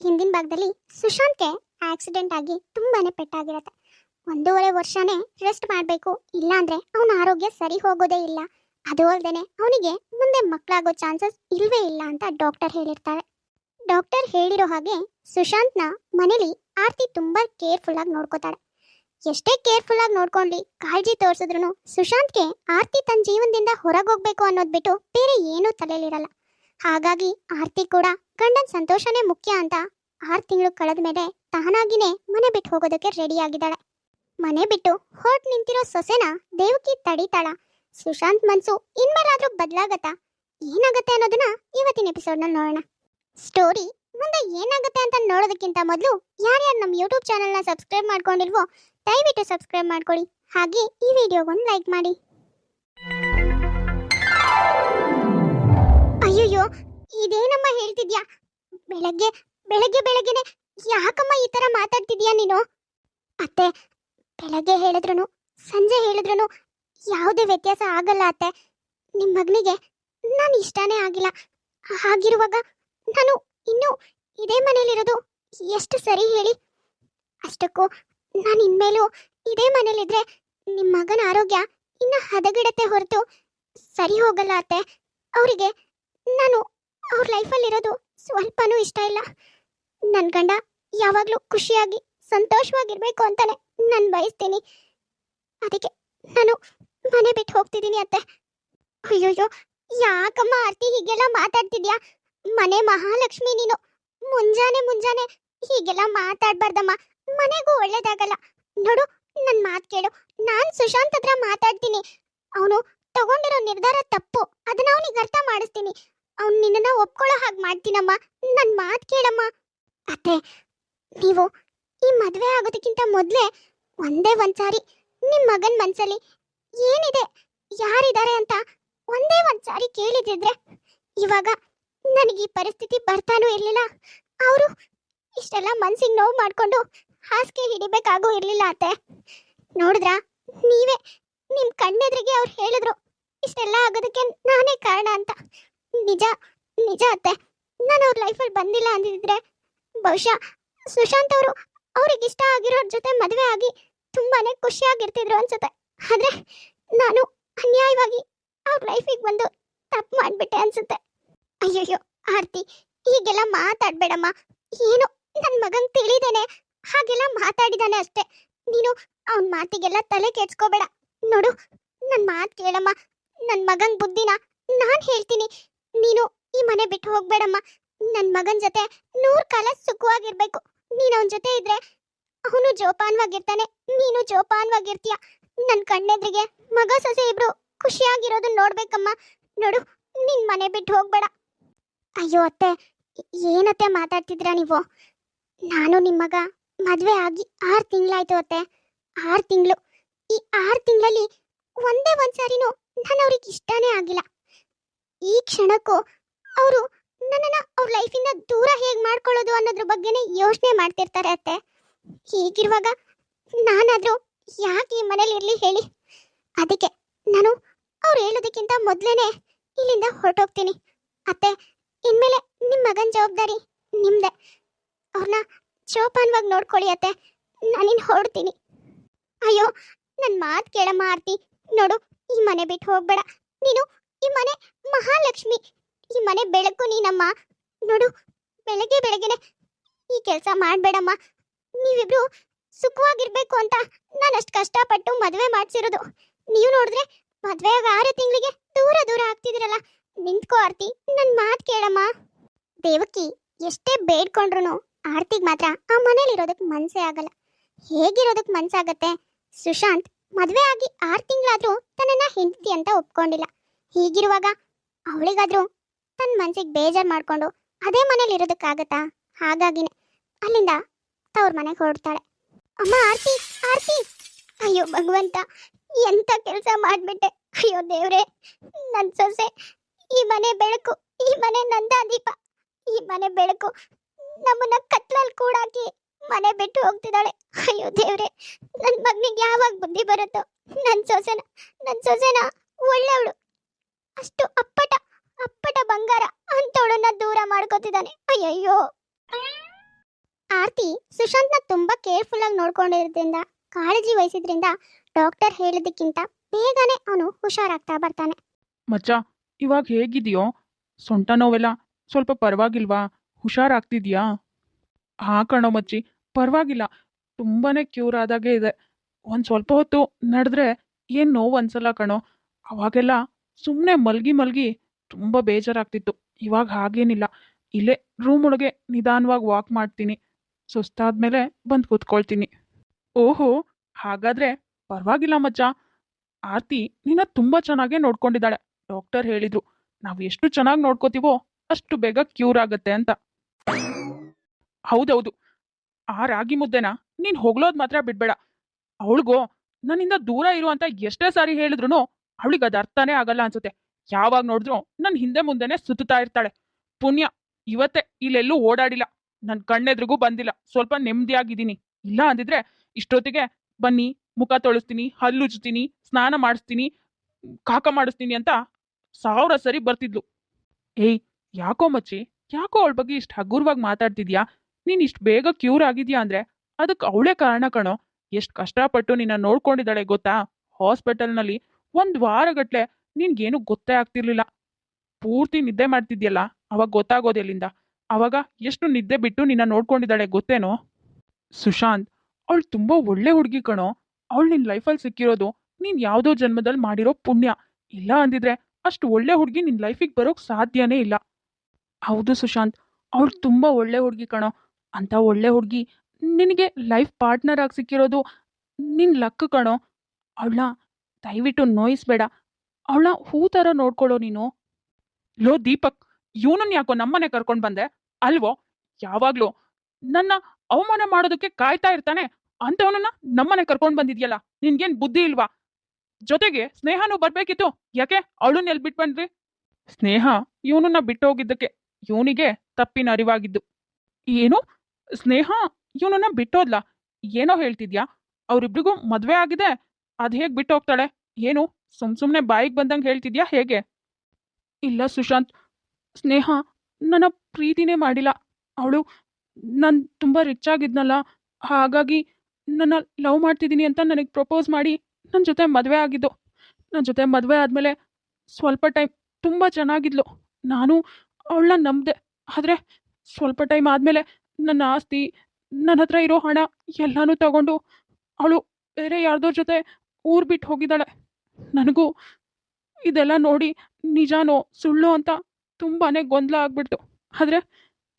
ಹಿಂದಿನ ಭಾಗದಲ್ಲಿ ಸುಶಾಂತ್ಗೆ ಆಕ್ಸಿಡೆಂಟ್ ಆಗಿ ತುಂಬಾನೇ ಪೆಟ್ಟಾಗಿರತ್ತೆ. ಒಂದೂವರೆ ವರ್ಷನೇ ರೆಸ್ಟ್ ಮಾಡಬೇಕು ಇಲ್ಲಾಂದ್ರೆ ಅವನ ಆರೋಗ್ಯ ಸರಿ ಹೋಗೋದೇ ಇಲ್ಲ. ಅದು ಅಲ್ಲದೆ ಅವನಿಗೆ ಮುಂದೆ ಮಕ್ಕಳಾಗೋ ಚಾನ್ಸಸ್ ಇಲ್ವೇ ಇಲ್ಲ ಅಂತ ಡಾಕ್ಟರ್ ಹೇಳಿರ್ತಾರೆ. ಡಾಕ್ಟರ್ ಹೇಳಿರೋ ಹಾಗೆ ಸುಶಾಂತ್ನ ಮನೇಲಿ ಆರ್ತಿ ತುಂಬಾ ಕೇರ್ಫುಲ್ ಆಗಿ ನೋಡ್ಕೋತಾಳೆ. ಎಷ್ಟೇ ಕೇರ್ಫುಲ್ ಆಗಿ ನೋಡ್ಕೊಂಡ್ಲಿ, ಕಾಳಜಿ ತೋರಿಸಿದ್ರು ಸುಶಾಂತ್ಗೆ ಆರ್ತಿ ತನ್ನ ಜೀವನದಿಂದ ಹೊರಗೋಗ್ಬೇಕು ಅನ್ನೋದ್ಬಿಟ್ಟು ಬೇರೆ ಏನೂ ತಲೆಯಲ್ಲಿರಲ್ಲ ಹಾಗಾಗಿ ಆರ್ತಿ ಕೂಡ ಗಂಡನ್ ಸಂತೋಷನೇ ಮುಖ್ಯ ಅಂತ ಆರು ತಿಂಗಳು ಕಳೆದ ಮೇಲೆ ತಾನಾಗಿನೇ ಮನೆ ಬಿಟ್ಟು ಹೋಗೋದಕ್ಕೆ ರೆಡಿ ಆಗಿದ್ದಾಳೆ. ಮನೆ ಬಿಟ್ಟು ಹೊರಟ್ ನಿಂತಿರೋ ಸೊಸೆನ ದೇವಕಿ ತಡಿತಾಳ. ಸುಶಾಂತ್ ಮನ್ಸು ಇನ್ಮೇಲಾದ್ರೂ ಬದಲಾಗತ್ತಾ. ಏನಾಗತ್ತೆ ಅನ್ನೋದನ್ನ ಇವತ್ತಿನ ಎಪಿಸೋಡ್ನಲ್ಲಿ ನೋಡೋಣ. ಸ್ಟೋರಿ ಮುಂದೆ ಏನಾಗುತ್ತೆ ಅಂತ ನೋಡೋದಕ್ಕಿಂತ ಮೊದಲು ಯಾರ್ಯಾರು ನಮ್ಮ ಯೂಟ್ಯೂಬ್ ಚಾನಲ್ನ ಸಬ್ಸ್ಕ್ರೈಬ್ ಮಾಡ್ಕೊಂಡಿಲ್ವೋ ದಯವಿಟ್ಟು ಸಬ್ಸ್ಕ್ರೈಬ್ ಮಾಡ್ಕೊಳ್ಳಿ ಹಾಗೆ ಈ ವಿಡಿಯೋಗೊಂದು ಲೈಕ್ ಮಾಡಿ. ಇದೇನಮ್ಮ ಹೇಳ್ತಿದ್ಯಾ? ಬೆಳಗ್ಗೆ ಬೆಳಗ್ಗೆ, ಬೆಳಗ್ಗೆನೆ ಯಾಕಮ್ಮ ಈ ತರ ಮಾತಾಡ್ತಿದ್ಯಾ ನೀನು? ಅತ್ತೆ, ಬೆಳಗ್ಗೆ ಹೇಳಿದ್ರು ಸಂಜೆ ಹೇಳಿದ್ರು ಯಾವುದೇ ವ್ಯತ್ಯಾಸ ಆಗಲ್ಲ ಅತ್ತೆ. ನಿಮ್ಮ ಮಗನಿಗೆ ನಾನು ಇಷ್ಟನೇ ಆಗಿಲ್ಲ. ಹಾಗಿರುವಾಗ ನಾನು ಇನ್ನೂ ಇದೇ ಮನೇಲಿರೋದು ಎಷ್ಟು ಸರಿ ಹೇಳಿ? ಅಷ್ಟಕ್ಕೂ ನಾನು ಇನ್ಮೇಲೂ ಇದೇ ಮನೇಲಿದ್ರೆ ನಿಮ್ಮ ಮಗನ ಆರೋಗ್ಯ ಇನ್ನ ಹದಗೆಡತ್ತೆ ಹೊರತು ಸರಿ ಹೋಗಲ್ಲ ಅತ್ತೆ. ಅವರಿಗೆ ನಾನು ಅವ್ರ ಲೈಫಲ್ಲಿರೋದು ಸ್ವಲ್ಪನೂ ಇಷ್ಟ ಇಲ್ಲ. ನನ್ನ ಗಂಡ ಯಾವಾಗಲೂ ಖುಷಿಯಾಗಿ ಸಂತೋಷವಾಗಿರ್ಬೇಕು ಅಂತಾನೆ ನಾನು ಬಯಸ್ತೀನಿ. ಅದಕ್ಕೆ ನಾನು ಮನೆ ಬಿಟ್ಟು ಹೋಗ್ತಿದ್ದೀನಿ ಅತ್ತೆ. ಅಯ್ಯೋಯ್ಯೋ, ಯಾಕಮ್ಮ ಆರ್ತಿ ಹೀಗೆಲ್ಲ ಮಾತಾಡ್ತಿದ್ಯಾ? ಮನೆ ಮಹಾಲಕ್ಷ್ಮಿ ನೀನು. ಮುಂಜಾನೆ ಮುಂಜಾನೆ ಹೀಗೆಲ್ಲ ಮಾತಾಡ್ಬಾರ್ದಮ್ಮ. ಮನೆಗೂ ಒಳ್ಳೇದಾಗಲ್ಲ. ನೋಡು ನನ್ನ ಮಾತು ಕೇಳು. ನಾನು ಸುಶಾಂತ್ ಹತ್ರ ಮಾತಾಡ್ತೀನಿ. ಅವನು ತಗೊಂಡಿರೋ ನಿರ್ಧಾರ ತಪ್ಪು. ಅದನ್ನ ಅವನಿಗೆ ಅರ್ಥ ಮಾಡಿಸ್ತೀನಿ. ಅವ್ನು ನಿನ್ನನ್ನ ಒಪ್ಕೊಳ್ಳೋ ಹಾಗೆ ಮಾಡ್ತೀನಮ್ಮ. ನನ್ನ ಮಾತು ಕೇಳಮ್ಮ. ಅತ್ತೆ, ನೀವು ಈ ಮದುವೆ ಆಗೋದಕ್ಕಿಂತ ಮೊದಲೇ ಒಂದೇ ಒಂದ್ಸಾರಿ ನಿಮ್ಮ ಮಗನ ಮನ್ಸಲ್ಲಿ ಏನಿದೆ, ಯಾರಿದ್ದಾರೆ ಅಂತ ಒಂದೇ ಒಂದ್ಸಾರಿ ಕೇಳಿದಿದ್ರೆ ಇವಾಗ ನನಗೆ ಈ ಪರಿಸ್ಥಿತಿ ಬರ್ತಾನೂ ಇರಲಿಲ್ಲ. ಅವರು ಇಷ್ಟೆಲ್ಲ ಮನ್ಸಿಗೆ ನೋವು ಮಾಡ್ಕೊಂಡು ಹಾಸಿಗೆ ಹಿಡಿಬೇಕಾಗೂ ಇರಲಿಲ್ಲ ಅತ್ತೆ. ನೋಡಿದ್ರಾ, ನೀವೇ ನಿಮ್ಮ ಕಣ್ಣೆದ್ರಿಗೆ ಅವ್ರು ಹೇಳಿದ್ರು, ಇಷ್ಟೆಲ್ಲ ಆಗೋದಕ್ಕೆ ನಾನೇ ಕಾರಣ ಅಂತ. ನಿಜ ನಿಜ ಅತ್ತೆ. ನಾನು ಅವ್ರ ಲೈಫಲ್ಲಿ ಬಂದಿಲ್ಲ ಅಂದಿದ್ರೆ ಬಹುಶಃ ಸುಶಾಂತ್ ಅವರು ಅವ್ರಿಗೆ ಇಷ್ಟ ಆಗಿರೋರ ಜೊತೆ ಮದುವೆ ಆಗಿ ತುಂಬಾನೇ ಖುಷಿಯಾಗಿರ್ತಿದ್ರು ಅನ್ಸುತ್ತೆ. ಆದ್ರೆ ನಾನು ಅನ್ಯಾಯವಾಗಿ ಅವ್ರ ಲೈಫಿಗೆ ಬಂದು ತಪ್ಪು ಮಾಡ್ಬಿಟ್ಟೆ ಅನ್ಸುತ್ತೆ. ಅಯ್ಯಯ್ಯೋ, ಆರ್ತಿ, ಹೀಗೆಲ್ಲ ಮಾತಾಡ್ಬೇಡಮ್ಮ. ಏನು ನನ್ನ ಮಗನ್ ತಿಳಿದೇನೆ ಹಾಗೆಲ್ಲ ಮಾತಾಡಿದಾನೆ ಅಷ್ಟೇ. ನೀನು ಅವನ ಮಾತಿಗೆಲ್ಲ ತಲೆ ಕೆಡ್ಸ್ಕೋಬೇಡ. ನೋಡು ನನ್ನ ಮಾತು ಕೇಳಮ್ಮ. ನನ್ನ ಮಗನ್ ಬುದ್ಧಿನ ನಾನು ಹೇಳ್ತೀನಿ. ನೀನು ಈ ಮನೆ ಬಿಟ್ಟು ಹೋಗ್ಬೇಡಮ್ಮ. ನನ್ನ ಮಗನ ಜೊತೆ ನೂರ್ ಕಾಲ ಸುಖವಾಗಿರ್ಬೇಕು. ನೀನು ಅವನ ಜೊತೆ ಇದ್ರೆ ಅವನು ಜೋಪಾನ್ವಾಗಿರ್ತಾನೆ, ನೀನು ಜೋಪಾನವಾಗಿರ್ತೀಯ. ನನ್ನ ಕಣ್ಣೆದ್ರಿಗೆ ಮಗ, ಸೊಸೆ ಇಬ್ರು ಖುಷಿಯಾಗಿರೋದನ್ನ ನೋಡ್ಬೇಕಮ್ಮ. ನೋಡು, ನಿನ್ ಮನೆ ಬಿಟ್ಟು ಹೋಗ್ಬೇಡ. ಅಯ್ಯೋ ಅತ್ತೆ ಏನತ್ತೆ ಮಾತಾಡ್ತಿದ್ರ ನೀವು? ನಾನು ನಿಮ್ಮ ಮಗ ಮದ್ವೆ ಆಗಿ ಆರು ತಿಂಗಳಾಯ್ತು ಅತ್ತೆ. ಆರು ತಿಂಗಳು. ಈ ಆರು ತಿಂಗಳಲ್ಲಿ ಒಂದೇ ಒಂದ್ಸಾರಿನೂ ನಾನು ಅವ್ರಿಗೆ ಇಷ್ಟನೇ ಆಗಿಲ್ಲ. ಈ ಕ್ಷಣಕ್ಕೂ ಅವರು ನನ್ನನ್ನ ಅವ್ರ ಲೈಫಿಂದ ದೂರ ಹೇಗೆ ಮಾಡ್ಕೊಳ್ಳೋದು ಅನ್ನೋದ್ರ ಬಗ್ಗೆನೇ ಯೋಚನೆ ಮಾಡ್ತಿರ್ತಾರೆ ಅತ್ತೆ. ಹೀಗಿರುವಾಗ ನಾನಾದರೂ ಯಾಕೆ ಈ ಮನೇಲಿ ಇರ್ಲಿ ಹೇಳಿ? ಅದಕ್ಕೆ ನಾನು ಅವ್ರು ಹೇಳೋದಕ್ಕಿಂತ ಮೊದಲೇನೆ ಇಲ್ಲಿಂದ ಹೊರಟೋಗ್ತೀನಿ. ಅತ್ತೆ, ಇನ್ಮೇಲೆ ನಿಮ್ಮ ಮಗನ ಜವಾಬ್ದಾರಿ ನಿಮ್ದೆ. ಅವ್ರನ್ನ ಜೋಪಾನವಾಗಿ ನೋಡ್ಕೊಳ್ಳಿ ಅತ್ತೆ. ನಾನಿನ್ ಹೊರಡ್ತೀನಿ. ಅಯ್ಯೋ ನನ್ನ ಮಾತು ಕೇಳಮ್ಮ ಆರ್ತಿ. ನೋಡು, ಈ ಮನೆ ಬಿಟ್ಟು ಹೋಗ್ಬೇಡ. ನೀನು ಈ ಮನೆ ಮಹಾಲಕ್ಷ್ಮಿ, ಈ ಮನೆ ಬೆಳಕು ನೀನಮ್ಮ. ನೋಡು, ಬೆಳಗ್ಗೆ ಬೆಳಗ್ಗೆನೆ ಈ ಕೆಲಸ ಮಾಡಬೇಡಮ್ಮ. ನೀವಿಬ್ರು ಸುಖವಾಗಿರ್ಬೇಕು ಅಂತ ನಾನು ಅಷ್ಟು ಕಷ್ಟಪಟ್ಟು ಮದುವೆ ಮಾಡಿಸಿರೋದು. ನೀವು ನೋಡಿದ್ರೆ ಮದುವೆ ಆರು ತಿಂಗಳಿಗೆ ದೂರ ದೂರ ಆಗ್ತಿದಿರಲ್ಲ ನಿಂತ್ಕೋ ಆರ್ತಿ ನನ್ನ ಮಾತು ಕೇಳಮ್ಮ. ದೇವಕಿ, ಎಷ್ಟೇ ಬೇಡ್ಕೊಂಡ್ರು ಆರ್ತಿಗೆ ಮಾತ್ರ ಆ ಮನೇಲಿರೋದಕ್ಕೆ ಮನಸ್ಸೇ ಆಗಲ್ಲ. ಹೇಗಿರೋದಕ್ಕೆ ಮನಸ್ಸಾಗತ್ತೆ ಸುಶಾಂತ್ ಮದುವೆ ಆಗಿ ಆರು ತಿಂಗಳಾದರೂ ತನ್ನನ್ನು ಹೆಂಡತಿ ಅಂತ ಒಪ್ಕೊಂಡಿಲ್ಲ. ಹೀಗಿರುವಾಗ ಅವಳಿಗಾದ್ರೂ ತನ್ನ ಮನ್ಸಿಗೆ ಬೇಜಾರ್ ಮಾಡ್ಕೊಂಡು ಅದೇ ಮನೇಲಿ ಇರೋದಕ್ಕಾಗತ್ತಾ? ಹಾಗಾಗಿನೇ ಅಲ್ಲಿಂದ ತವ್ರ ಮನೆಗೆ ಹೊರಡ್ತಾಳೆ. ಅಮ್ಮ, ಆರ್ತಿ ಆರ್ತಿ! ಅಯ್ಯೋ, ಭಗವಂತ, ಎಂತ ಕೆಲಸ ಮಾಡ್ಬಿಟ್ಟೆ? ಅಯ್ಯೋ, ದೇವ್ರೆ ನನ್ನ ಸೊಸೆ, ಈ ಮನೆ ಬೆಳಕು, ಈ ಮನೆ ನಂದ ದೀಪ, ಈ ಮನೆ ಬೆಳಕು, ನಮ್ಮನ್ನ ಕತ್ಲಲ್ಲಿ ಕೂಡಾಕಿ ಮನೆ ಬಿಟ್ಟು ಹೋಗ್ತಿದ್ದಾಳೆ. ಅಯ್ಯೋ, ದೇವ್ರೆ ನನ್ನ ಮಗನಿಗೆ ಯಾವಾಗ ಬುದ್ಧಿ ಬರುತ್ತೋ? ನನ್ನ ಸೊಸೆನ ನನ್ನ ಸೊಸೆನ ಒಳ್ಳೆವಳು ಅಷ್ಟು ಅಪ್ಪಟ ಅಪ್ಪಟ ಬಂಗಾರ ಅಂತವಳನ್ನ ದೂರ ಮಾಡ್ಕೋತಿದ್ದಾನೆ. ಅಯ್ಯಯ್ಯೋ. ಆರ್ತಿ ಸುಶಾಂತ್ನ ತುಂಬಾ ಕೇರ್ಫುಲ್ ಆಗಿ ನೋಡ್ಕೊಂಡಿರೋದ್ರಿಂದ, ಕಾಳಜಿ ವಹಿಸಿದ್ರಿಂದ ಡಾಕ್ಟರ್ ಹೇಳಿದಕ್ಕಿಂತ ಬೇಗನೆ ಅವನು ಹುಷಾರಾಗ್ತಾ ಬರ್ತಾನೆ. ಮಚ್ಚ, ಇವಾಗ ಹೇಗಿದೆಯೋ? ಸೊಂಟ ನೋವೆಲ್ಲ ಸ್ವಲ್ಪ ಪರವಾಗಿಲ್ವಾ? ಹುಷಾರಾಗ್ತಿದ್ಯಾ? ಹಾ ಕಣೋ ಮಚ್ಚಿ, ಪರವಾಗಿಲ್ಲ. ತುಂಬಾನೇ ಕ್ಯೂರ್ ಆದಾಗೆ ಇದೆ. ಒಂದು ಸ್ವಲ್ಪ ಹೊತ್ತು ನಡೆದ್ರೆ ಏನು ನೋವು ಅನ್ಸಲ್ಲ ಕಣೋ. ಅವಾಗೆಲ್ಲ ಸುಮ್ಮನೆ ಮಲ್ಗಿ ಮಲ್ಗಿ ತುಂಬ ಬೇಜಾರಾಗ್ತಿತ್ತು. ಇವಾಗ ಹಾಗೇನಿಲ್ಲ. ಇಲ್ಲೇ ರೂಮ್ ಒಳಗೆ ನಿಧಾನವಾಗಿ ವಾಕ್ ಮಾಡ್ತೀನಿ. ಸುಸ್ತಾದ್ಮೇಲೆ ಬಂದು ಕೂತ್ಕೊಳ್ತೀನಿ. ಓಹೋ, ಹಾಗಾದ್ರೆ ಪರವಾಗಿಲ್ಲ ಮಚ್ಚ ಆರ್ತಿ ನಿನ್ನ ತುಂಬ ಚೆನ್ನಾಗೇ ನೋಡ್ಕೊಂಡಿದ್ದಾಳೆ. ಡಾಕ್ಟರ್ ಹೇಳಿದ್ರು, ನಾವು ಎಷ್ಟು ಚೆನ್ನಾಗಿ ನೋಡ್ಕೋತೀವೋ ಅಷ್ಟು ಬೇಗ ಕ್ಯೂರ್ ಆಗತ್ತೆ ಅಂತ. ಹೌದೌದು. ಆ ರಾಗಿ ಮುದ್ದೆನ ನೀನು ಹೊಗಳೋದ್ ಮಾತ್ರ ಬಿಡ್ಬೇಡ. ಅವಳಿಗೋ, ನನ್ನಿಂದ ದೂರ ಇರುವಂತ ಎಷ್ಟೇ ಸಾರಿ ಹೇಳಿದ್ರು ಅವಳಿಗೆ ಅದು ಅರ್ಥನೇ ಆಗಲ್ಲ ಅನ್ಸುತ್ತೆ. ಯಾವಾಗ ನೋಡಿದ್ರು ನನ್ನ ಹಿಂದೆ ಮುಂದೆನೆ ಸುತ್ತಾ ಇರ್ತಾಳೆ. ಪುಣ್ಯ, ಇವತ್ತೇ ಇಲ್ಲೆಲ್ಲೂ ಓಡಾಡಿಲ್ಲ. ನನ್ನ ಕಣ್ಣೆದ್ರಿಗೂ ಬಂದಿಲ್ಲ. ಸ್ವಲ್ಪ ನೆಮ್ಮದಿಯಾಗಿದ್ದೀನಿ ಇಲ್ಲ ಅಂದಿದ್ರೆ ಇಷ್ಟೊತ್ತಿಗೆ ಬನ್ನಿ, ಮುಖ ತೊಳಸ್ತೀನಿ ಹಲ್ಲುಜ್ತೀನಿ ಸ್ನಾನ ಮಾಡಿಸ್ತೀನಿ, ಕಾಕ ಮಾಡಿಸ್ತೀನಿ ಅಂತ ಸಾವಿರ ಸರಿ ಬರ್ತಿದ್ಲು. ಏಯ್, ಯಾಕೋ ಮಚ್ಚಿ? ಯಾಕೋ ಅವಳ ಬಗ್ಗೆ ಇಷ್ಟು ಹಗುರವಾಗಿ ಮಾತಾಡ್ತಿದ್ಯಾ? ನೀನ್ ಇಷ್ಟು ಬೇಗ ಕ್ಯೂರ್ ಆಗಿದ್ಯಾ ಅಂದ್ರೆ ಅದಕ್ಕೆ ಅವಳೇ ಕಾರಣ ಕಣೋ. ಎಷ್ಟು ಕಷ್ಟಪಟ್ಟು ನಿನ್ನ ನೋಡ್ಕೊಂಡಿದ್ದಾಳೆ ಗೊತ್ತಾ? ಹಾಸ್ಪಿಟಲ್ನಲ್ಲಿ ಒಂದ್ ವಾರಗಟ್ಲೆ ನಿನ್ಗೇನು ಗೊತ್ತೇ ಆಗ್ತಿರ್ಲಿಲ್ಲ. ಪೂರ್ತಿ ನಿದ್ದೆ ಮಾಡ್ತಿದ್ಯಲ್ಲ, ಅವಾಗ ಗೊತ್ತಾಗೋದು ಎಲ್ಲಿಂದ? ಅವಾಗ ಎಷ್ಟು ನಿದ್ದೆ ಬಿಟ್ಟು ನಿನ್ನ ನೋಡ್ಕೊಂಡಿದ್ದಾಳೆ ಗೊತ್ತೇನೋ? ಸುಶಾಂತ್, ಅವಳು ತುಂಬಾ ಒಳ್ಳೆ ಹುಡುಗಿ ಕಣೋ. ಅವಳು ನಿನ್ ಲೈಫಲ್ಲಿ ಸಿಕ್ಕಿರೋದು ನೀನ್ ಯಾವ್ದೋ ಜನ್ಮದಲ್ಲಿ ಮಾಡಿರೋ ಪುಣ್ಯ. ಇಲ್ಲ ಅಂದಿದ್ರೆ ಅಷ್ಟು ಒಳ್ಳೆ ಹುಡುಗಿ ನಿನ್ ಲೈಫಿಗೆ ಬರೋಕ್ ಸಾಧ್ಯನೇ ಇಲ್ಲ. ಹೌದು ಸುಶಾಂತ್, ಅವಳು ತುಂಬಾ ಒಳ್ಳೆ ಹುಡುಗಿ ಕಣೋ. ಅಂತ ಒಳ್ಳೆ ಹುಡುಗಿ ನಿನಗೆ ಲೈಫ್ ಪಾರ್ಟ್ನರ್ ಆಗಿ ಸಿಕ್ಕಿರೋದು ನಿನ್ ಲಕ್ ಕಣೋ. ಅವಳನ್ನ ದಯವಿಟ್ಟು ನೋಯಿಸ್ಬೇಡ. ಅವಳ ಹೂ ಥರ ನೋಡ್ಕೊಳ್ಳೋ ನೀನು. ಲೋ ದೀಪಕ್, ಇವನನ್ನ ಯಾಕೋ ನಮ್ಮನೆ ಕರ್ಕೊಂಡ್ ಬಂದೆ? ಅಲ್ವೋ? ಯಾವಾಗ್ಲೂ. ನನ್ನ ಅವಮಾನ ಮಾಡೋದಕ್ಕೆ ಕಾಯ್ತಾ ಇರ್ತಾನೆ. ಅಂತವನನ್ನ ನಮ್ಮನೆ ಕರ್ಕೊಂಡ್ ಬಂದಿದ್ಯಲ್ಲ, ನಿನ್ಗೇನ್ ಬುದ್ಧಿ ಇಲ್ವಾ? ಜೊತೆಗೆ ಸ್ನೇಹನೂ ಬರ್ಬೇಕಿತ್ತು. ಯಾಕೆ? ಅವಳನ್ನ ಎಲ್ಲಿ ಬಿಟ್ಟು ಬಂದ್ರಿ ಸ್ನೇಹ ಇವನನ್ನ ಬಿಟ್ಟು ಹೋಗಿದ್ದಕ್ಕೆ ಇವನಿಗೆ ತಪ್ಪಿನ ಅರಿವಾಗಿದ್ದು. ಏನು? ಸ್ನೇಹ ಇವನನ್ನ ಬಿಟ್ಟೋದ್ಲಾ? ಏನೋ ಹೇಳ್ತಿದ್ಯಾ? ಅವ್ರಿಬ್ರಿಗೂ ಮದ್ವೆ ಆಗಿದೆ. ಅದ್ ಹೇಗೆ ಬಿಟ್ಟು ಹೋಗ್ತಾಳೆ? ಏನು, ಸುಮ್ ಸುಮ್ನೆ ಬಾಯಿಗೆ ಬಂದಂಗೆ ಹೇಳ್ತಿದ್ಯಾ ಹೇಗೆ? ಇಲ್ಲ ಸುಶಾಂತ್, ಸ್ನೇಹ ನನ್ನ ಪ್ರೀತಿನೇ ಮಾಡಿಲ್ಲ. ಅವಳು ನಾನು ತುಂಬ ರಿಚ್ ಆಗಿದ್ನಲ್ಲ, ಹಾಗಾಗಿ ನನ್ನ ಲವ್ ಮಾಡ್ತಿದ್ದೀನಿ ಅಂತ ನನಗೆ ಪ್ರಪೋಸ್ ಮಾಡಿ ನನ್ನ ಜೊತೆ ಮದುವೆ ಆಗಿದ್ದು. ನನ್ನ ಜೊತೆ ಮದುವೆ ಆದಮೇಲೆ ಸ್ವಲ್ಪ ಟೈಮ್ ತುಂಬ ಚೆನ್ನಾಗಿದ್ಲು. ನಾನು ಅವಳನ್ನ ನಂಬಿದೆ, ಆದರೆ ಸ್ವಲ್ಪ ಟೈಮ್ ಆದಮೇಲೆ ನನ್ನ ಆಸ್ತಿ, ನನ್ನ ಹತ್ರ ಇರೋ ಹಣ ಎಲ್ಲನೂ ತಗೊಂಡು ಅವಳು ಬೇರೆ ಯಾರ್ದೋ ಜೊತೆ ಊರು ಬಿಟ್ಟು ಹೋಗಿದ್ದಾಳೆ. ನನಗೂ ಇದೆಲ್ಲ ನೋಡಿ ನಿಜಾನೋ ಸುಳ್ಳು ಅಂತ ತುಂಬಾನೇ ಗೊಂದಲ ಆಗ್ಬಿಡ್ತು. ಆದರೆ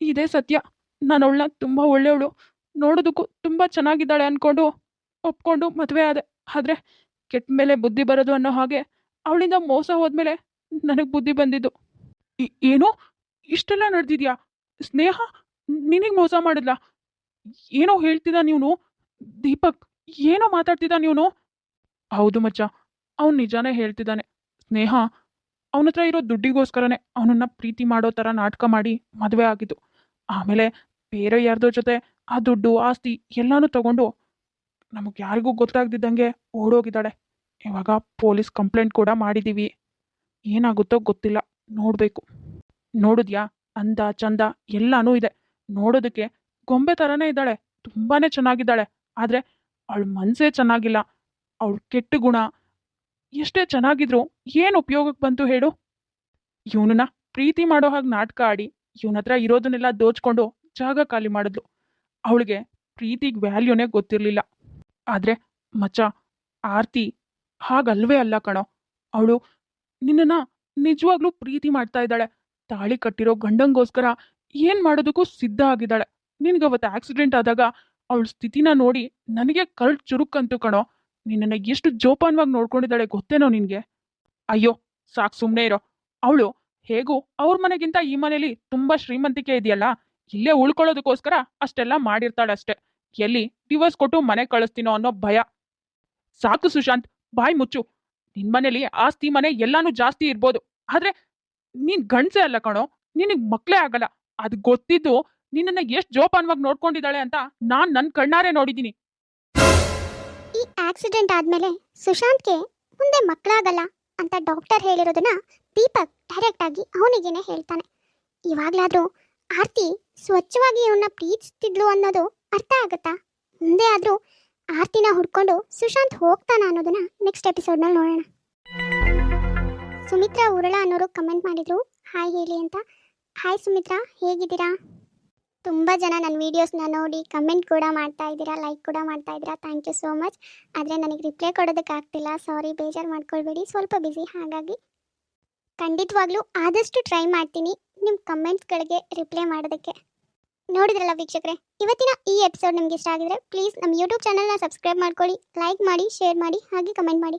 ಇದೇ ಸತ್ಯ. ನಾನು ಅವಳನ್ನ ತುಂಬ ಒಳ್ಳೆಯವಳು. ನೋಡೋದಕ್ಕೂ ತುಂಬ ಚೆನ್ನಾಗಿದ್ದಾಳೆ ಅಂದ್ಕೊಂಡು ಒಪ್ಕೊಂಡು ಮದುವೆ ಆದೆ. ಆದರೆ ಕೆಟ್ಟ ಮೇಲೆ ಬುದ್ಧಿ ಬರೋದು ಅನ್ನೋ ಹಾಗೆ ಅವಳಿಂದ ಮೋಸ ಹೋದ್ಮೇಲೆ ನನಗೆ ಬುದ್ಧಿ ಬಂದಿದ್ದು. ಏನು? ಇಷ್ಟೆಲ್ಲ ನಡೆದಿದ್ಯಾ? ಸ್ನೇಹ? ನಿನಗೆ ಮೋಸ ಮಾಡಿದ್ಲಾ? ಏನೋ ಹೇಳ್ತಿದ್ದ ನೀವನು ದೀಪಕ್, ಏನೋ ಮಾತಾಡ್ತಿದ್ದ ನೀನು? ಹೌದು ಮಚ್ಚ. ಅವ್ನು ನಿಜಾನೇ ಹೇಳ್ತಿದ್ದಾನೆ, ಸ್ನೇಹ, ಅವನ ಹತ್ರ ಇರೋ ದುಡ್ಡಿಗೋಸ್ಕರನೇ ಅವನನ್ನ ಪ್ರೀತಿ ಮಾಡೋ ಥರ ನಾಟಕ ಮಾಡಿ ಮದುವೆ ಆಗಿದ್ದು. ಆಮೇಲೆ ಬೇರೆ ಯಾರ್ದೋ ಜೊತೆ ಆ ದುಡ್ಡು, ಆಸ್ತಿ ಎಲ್ಲಾನು ತಗೊಂಡು ನಮಗೆ ಯಾರಿಗೂ ಗೊತ್ತಾಗ್ದಿದ್ದಂಗೆ ಓಡೋಗಿದ್ದಾಳೆ. ಇವಾಗ ಪೊಲೀಸ್ ಕಂಪ್ಲೇಂಟ್ ಕೂಡ ಮಾಡಿದ್ದೀವಿ ಏನಾಗುತ್ತೋ ಗೊತ್ತಿಲ್ಲ, ನೋಡಬೇಕು. ನೋಡಿದ್ಯಾ? ಅಂದ ಚಂದ ಎಲ್ಲಾನು ಇದೆ. ನೋಡೋದಕ್ಕೆ ಗೊಂಬೆ ಥರನೇ ಇದ್ದಾಳೆ. ತುಂಬಾನೇ ಚೆನ್ನಾಗಿದ್ದಾಳೆ. ಆದರೆ ಅವಳ ಮನ್ಸೇ ಚೆನ್ನಾಗಿಲ್ಲ. ಅವಳ ಕೆಟ್ಟ ಗುಣ ಎಷ್ಟೇ ಚೆನ್ನಾಗಿದ್ರು ಏನು ಉಪಯೋಗಕ್ಕೆ ಬಂತು ಹೇಳು? ಇವನನ್ನ ಪ್ರೀತಿ ಮಾಡೋ ಹಾಗೆ ನಾಟಕ ಆಡಿ ಇವನ ಹತ್ರ ಇರೋದನ್ನೆಲ್ಲ ದೋಚ್ಕೊಂಡು ಜಾಗ ಖಾಲಿ ಮಾಡಿದ್ಲು. ಅವಳಿಗೆ ಪ್ರೀತಿಗೆ ವ್ಯಾಲ್ಯೂನೇ ಗೊತ್ತಿರಲಿಲ್ಲ. ಆದರೆ ಮಚ್ಚ, ಆರ್ತಿ ಹಾಗಲ್ವೇ ಅಲ್ಲ ಕಣೋ. ಅವಳು ನಿನ್ನನ್ನ ನಿಜವಾಗ್ಲೂ ಪ್ರೀತಿ ಮಾಡ್ತಾ ಇದ್ದಾಳೆ. ತಾಳಿ ಕಟ್ಟಿರೋ ಗಂಡಂಗೋಸ್ಕರ ಏನು ಮಾಡೋದಕ್ಕೂ ಸಿದ್ಧ ಆಗಿದ್ದಾಳೆ. ನಿನಗೆ ಅವತ್ತು ಆಕ್ಸಿಡೆಂಟ್ ಆದಾಗ ಅವಳ ಸ್ಥಿತಿನ ನೋಡಿ ನನಗೆ ಕರ್ಟ್ ಚುರುಕಂತು ಕಣೋ. ನಿನ್ನನ್ನ ಎಷ್ಟು ಜೋಪಾನವಾಗಿ ನೋಡ್ಕೊಂಡಿದ್ದಾಳೆ ಗೊತ್ತೇನೋ ನಿನ್ಗೆ? ಅಯ್ಯೋ, ಸಾಕ್ ಸುಮ್ಮನೆ ಇರೋ. ಅವಳು ಹೇಗೂ ಅವ್ರ ಮನೆಗಿಂತ ಈ ಮನೇಲಿ ತುಂಬಾ ಶ್ರೀಮಂತಿಕೆ ಇದೆಯಲ್ಲ, ಇಲ್ಲೇ ಉಳ್ಕೊಳ್ಳೋದಕ್ಕೋಸ್ಕರ ಅಷ್ಟೆಲ್ಲ ಮಾಡಿರ್ತಾಳೆ ಅಷ್ಟೇ. ಎಲ್ಲಿ ಡಿವೋರ್ಸ್ ಕೊಟ್ಟು ಮನೆ ಕಳಿಸ್ತೀನೋ ಅನ್ನೋ ಭಯ. ಸಾಕು ಸುಶಾಂತ್, ಬಾಯ್ ಮುಚ್ಚು. ನಿನ್ ಮನೇಲಿ ಆಸ್ತಿ ಮನೆ ಎಲ್ಲಾನು ಜಾಸ್ತಿ ಇರ್ಬೋದು. ಆದ್ರೆ ನೀನ್ ಗಂಡ್ಸೆ ಅಲ್ಲ ಕಣೋ, ನಿನಗ್ ಮಕ್ಳೇ ಆಗಲ್ಲ. ಅದ್ ಗೊತ್ತಿದ್ದು ನಿನ್ನನ್ನ ಎಷ್ಟ್ ಜೋಪಾನವಾಗಿ ನೋಡ್ಕೊಂಡಿದ್ದಾಳೆ ಅಂತ ನಾನ್ ನನ್ ಕಣ್ಣಾರೆ ನೋಡಿದೀನಿ ಆಕ್ಸಿಡೆಂಟ್ ಆದ್ಮೇಲೆ ಸುಶಾಂತ್ಗೆ ಮುಂದೆ ಮಕ್ಕಳಾಗಲ್ಲ ಅಂತ ಡಾಕ್ಟರ್ ಹೇಳಿರೋದನ್ನ ದೀಪಕ್ ಡೈರೆಕ್ಟ್ ಆಗಿ ಅವನಿಗೇನೆ ಹೇಳ್ತಾನೆ. ಇವಾಗ್ಲಾದ್ರೂ ಆರ್ತಿ ಸ್ವಚ್ಛವಾಗಿ ಅವನ್ನ ಪ್ರೀತಿಸ್ತಿದ್ಲು ಅನ್ನೋದು ಅರ್ಥ ಆಗುತ್ತಾ? ಮುಂದೆ ಆದ್ರೂ ಆರ್ತಿನ ಹುಡ್ಕೊಂಡು ಸುಶಾಂತ್ ಹೋಗ್ತಾನ ಅನ್ನೋದನ್ನ ನೆಕ್ಸ್ಟ್ ಎಪಿಸೋಡ್ನಲ್ಲಿ ನೋಡೋಣ. ಸುಮಿತ್ರಾ ಉರಳ ಅನ್ನೋರು ಕಮೆಂಟ್ ಮಾಡಿದ್ರು. ಹಾಯ್ ಹೇಳಿ ಅಂತ. ಹಾಯ್ ಸುಮಿತ್ರಾ, ಹೇಗಿದ್ದೀರಾ? ತುಂಬ ಜನ ನನ್ನ ವೀಡಿಯೋಸ್ನ ನೋಡಿ ಕಮೆಂಟ್ ಕೂಡ ಮಾಡ್ತಾ ಇದ್ದೀರಾ ಲೈಕ್ ಕೂಡ ಮಾಡ್ತಾ ಇದ್ದೀರಾ. ಥ್ಯಾಂಕ್ ಯು ಸೋ ಮಚ್ ಆದರೆ ನನಗೆ ರಿಪ್ಲೈ ಕೊಡೋದಕ್ಕಾಗ್ತಿಲ್ಲ ಸಾರಿ ಬೇಜಾರು ಮಾಡ್ಕೊಳ್ಬೇಡಿ. ಸ್ವಲ್ಪ ಬ್ಯುಸಿ ಹಾಗಾಗಿ ಖಂಡಿತವಾಗ್ಲೂ ಆದಷ್ಟು ಟ್ರೈ ಮಾಡ್ತೀನಿ ನಿಮ್ಮ ಕಮೆಂಟ್ಸ್ಗಳಿಗೆ ರಿಪ್ಲೈ ಮಾಡೋದಕ್ಕೆ. ನೋಡಿದ್ರಲ್ಲ ವೀಕ್ಷಕರೇ, ಇವತ್ತಿನ ಈ ಎಪಿಸೋಡ್ ನಿಮ್ಗೆ ಇಷ್ಟ ಆಗಿದ್ರೆ ಪ್ಲೀಸ್ ನಮ್ಮ ಯೂಟ್ಯೂಬ್ ಚಾನಲ್ನ ಸಬ್ಸ್ಕ್ರೈಬ್ ಮಾಡ್ಕೊಳ್ಳಿ ಲೈಕ್ ಮಾಡಿ ಶೇರ್ ಮಾಡಿ, ಹಾಗೆ ಕಮೆಂಟ್ ಮಾಡಿ.